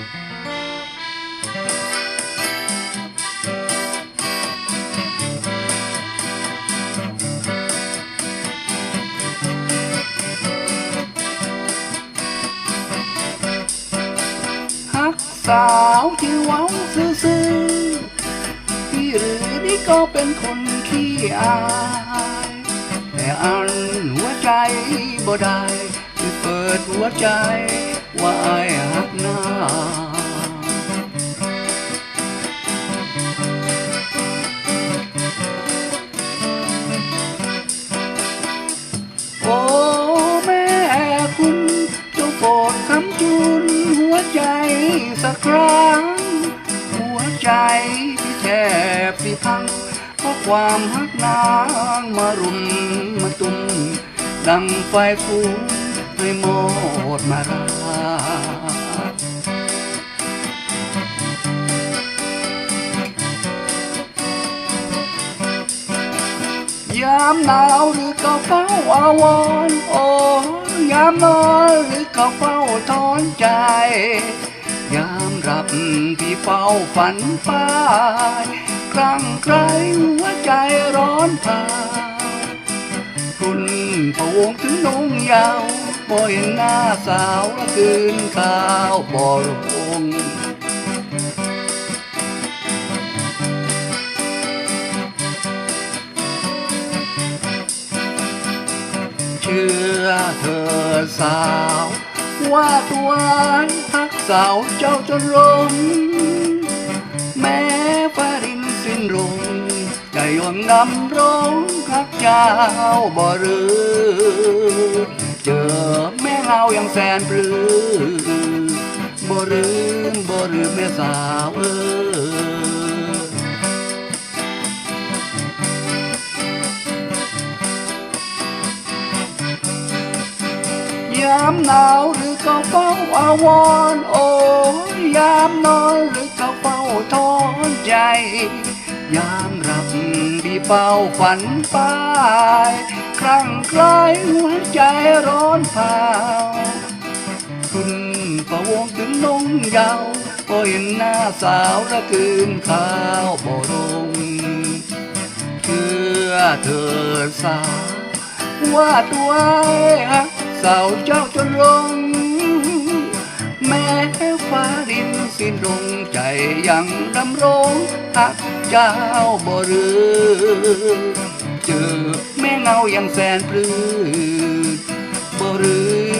ฮักสาวที่เว้าซื่อๆที่หรือนี่ก็เป็นคนขี้อาย แต่อันหัวใจบ่ได้ เปิดหัวใจว่าอายฮักหน้าโอ้แม่คุณจงโปรดคำจุนหัวใจสักครั้ง หัวใจที่แทบสิพังเพราะความฮักนางมารุมมาตุ้มดังไฟฟู ให้หมดมารายามหนาวหรือก็เฝ้าอาวรโอ้ยามนอนหรือก็เฝ้าทอนใจ ยามรับพี่เฝ้าฝันฟ้ายครั้งใครหัวใจร้อนผาคุณพะวงถึงนงยาว บ่เห็นหน้าสาวละคืนข้าวบ่รงเชื่อเธอสาว ว่าตัวพักสาวเจ้าจนลงแม้ฟ้าดินสิ้นลงใจยอมนำร้องพักเจ้าบ่รือ แสนปรือบ่ลืมบ่ลืมแม่สาวเออยามหนาวหรือก็เฝ้าอาวรโอ้ยามนอนหรือก็เฝ้าทอนใจ ยามรับบีเฝ้าฝันไปครั้งใครหัวใจร้อนเผา ประวงถึงนงเยาวก็เห็นหน้าสาวระคืนข้าวบ่รงเชื่อเธอสาวว่าตัวฮักสาวเจ้าจนลง แม้ฟ้าดินสิ้นลงใจยังดำรงฮักเจ้าบ่รือเจอแม่เงายังแสนปลื้มบ่รือ